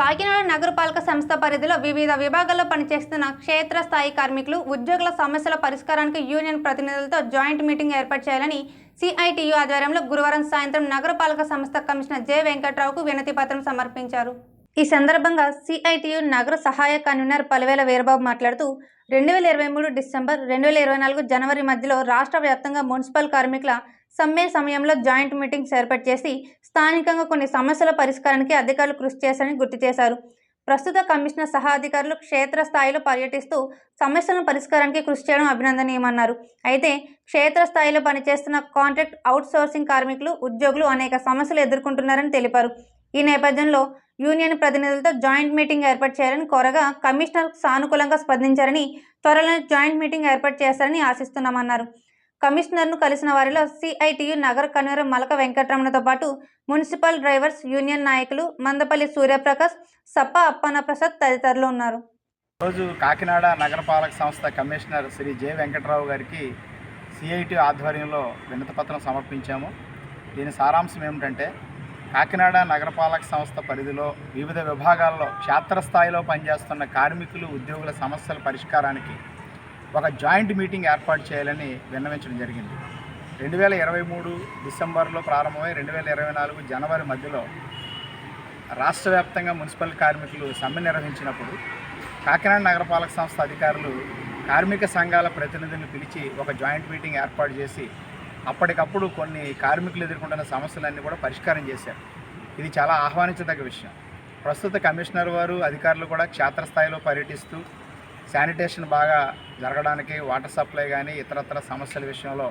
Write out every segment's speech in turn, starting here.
కాకినాడ నగరపాలక సంస్థ పరిధిలో వివిధ విభాగాల్లో పనిచేస్తున్న క్షేత్రస్థాయి కార్మికులు ఉద్యోగుల సమస్యల పరిష్కారానికి యూనియన్ ప్రతినిధులతో జాయింట్ మీటింగ్ ఏర్పాటు చేయాలని సిఐటియు ఆధ్వర్యంలో గురువారం సాయంత్రం నగరపాలక సంస్థ కమిషనర్ జె వెంకట్రావుకు వినతి పత్రం సమర్పించారు. ఈ సందర్భంగా సిఐటియు నగర సహాయ కన్వీనర్ పలువేల వీరబాబు మాట్లాడుతూ రెండు వేల ఇరవై మూడు డిసెంబర్ రెండు వేల ఇరవై నాలుగు జనవరి మధ్యలో రాష్ట్ర వ్యాప్తంగా మున్సిపల్ కార్మికుల సమ్మె సమయంలో జాయింట్ మీటింగ్స్ ఏర్పాటు చేసి స్థానికంగా కొన్ని సమస్యల పరిష్కారానికి అధికారులు కృషి చేశారని గుర్తు చేశారు. ప్రస్తుత కమిషనర్ సహా అధికారులు క్షేత్రస్థాయిలో పర్యటిస్తూ సమస్యలను పరిష్కారానికి కృషి చేయడం అభినందనీయమన్నారు. అయితే క్షేత్రస్థాయిలో పనిచేస్తున్న కాంట్రాక్ట్ అవుట్సోర్సింగ్ కార్మికులు ఉద్యోగులు అనేక సమస్యలు ఎదుర్కొంటున్నారని తెలిపారు. ఈ నేపథ్యంలో యూనియన్ ప్రతినిధులతో జాయింట్ మీటింగ్ ఏర్పాటు చేయాలని కోరగా కమిషనర్ సానుకూలంగా స్పందించారని త్వరలో జాయింట్ మీటింగ్ ఏర్పాటు చేస్తారని ఆశిస్తున్నామన్నారు. కమిషనర్ను కలిసిన వారిలో సిఐటియు నగర కన్వీనర్ మలక వెంకటరమణతో పాటు మున్సిపల్ డ్రైవర్స్ యూనియన్ నాయకులు మందపల్లి సూర్యప్రకాష్ సప్ప అప్పన్న ప్రసాద్ తదితరులు ఉన్నారు. రోజు కాకినాడ నగరపాలక సంస్థ కమిషనర్ శ్రీ జె వెంకటరావు గారికి సిఐటి ఆధ్వర్యంలో వినతిపత్రం సమర్పించాము. దీని సారాంశం ఏమిటంటే కాకినాడ నగరపాలక సంస్థ పరిధిలో వివిధ విభాగాల్లో క్షేత్రస్థాయిలో పనిచేస్తున్న కార్మికులు ఉద్యోగుల సమస్యల పరిష్కారానికి ఒక జాయింట్ మీటింగ్ ఏర్పాటు చేయాలని విన్నవించడం జరిగింది. రెండు వేల ఇరవై మూడు డిసెంబర్లో ప్రారంభమై రెండు వేల ఇరవై నాలుగు జనవరి మధ్యలో రాష్ట్ర వ్యాప్తంగా మున్సిపల్ కార్మికులు సమ్మె నిర్వహించినప్పుడు కాకినాడ నగరపాలక సంస్థ అధికారులు కార్మిక సంఘాల ప్రతినిధులను పిలిచి ఒక జాయింట్ మీటింగ్ ఏర్పాటు చేసి అప్పటికప్పుడు కొన్ని కార్మికులు ఎదుర్కొంటున్న సమస్యలన్నీ కూడా పరిష్కారం చేశారు. ఇది చాలా ఆహ్వానించదగ్గ విషయం. ప్రస్తుత కమిషనర్ వారు అధికారులు కూడా క్షేత్రస్థాయిలో పర్యటిస్తూ శానిటేషన్ బాగా జరగడానికి వాటర్ సప్లై కానీ ఇతరత్ర సమస్యల విషయంలో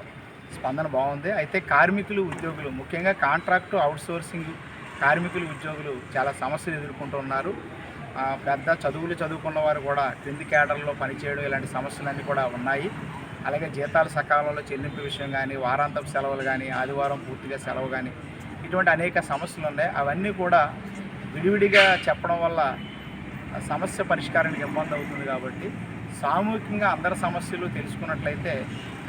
స్పందన బాగుంది. అయితే కార్మికులు ఉద్యోగులు ముఖ్యంగా కాంట్రాక్టు అవుట్సోర్సింగ్ కార్మికులు ఉద్యోగులు చాలా సమస్యలు ఎదుర్కొంటున్నారు. పెద్ద చదువులు చదువుకున్న వారు కూడా క్రింది క్యాడర్లో పనిచేయడం ఇలాంటి సమస్యలన్నీ కూడా ఉన్నాయి. అలాగే జీతాలు సకాలంలో చెల్లింపు విషయం కానీ వారాంతపు సెలవులు కానీ ఆదివారం పూర్తిగా సెలవు కానీ ఇటువంటి అనేక సమస్యలు ఉన్నాయి. అవన్నీ కూడా విడివిడిగా చెప్పడం వల్ల సమస్య పరిష్కారానికి ఇబ్బంది అవుతుంది కాబట్టి సామూహికంగా అందరి సమస్యలు తెలుసుకున్నట్లయితే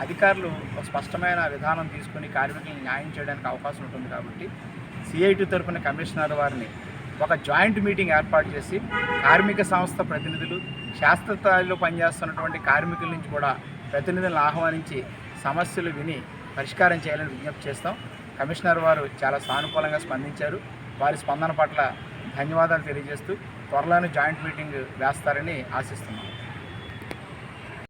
అధికారులు ఒక స్పష్టమైన విధానం తీసుకుని కార్మికులను న్యాయం చేయడానికి అవకాశం ఉంటుంది కాబట్టి సిఐటి తరపున కమిషనర్ వారిని ఒక జాయింట్ మీటింగ్ ఏర్పాటు చేసి కార్మిక సంస్థ ప్రతినిధులు శాస్త్రస్థాయిలో పనిచేస్తున్నటువంటి కార్మికుల నుంచి కూడా ప్రతినిధులను ఆహ్వానించి సమస్యలు విని పరిష్కారం చేయాలని విజ్ఞప్తి చేస్తాం. కమిషనర్ వారు చాలా సానుకూలంగా స్పందించారు. వారి స్పందన పట్ల ధన్యవాదాలు తెలియజేస్తూ త్వరలోనే జాయింట్ మీటింగ్ వేస్తారని ఆశిస్తున్నాం.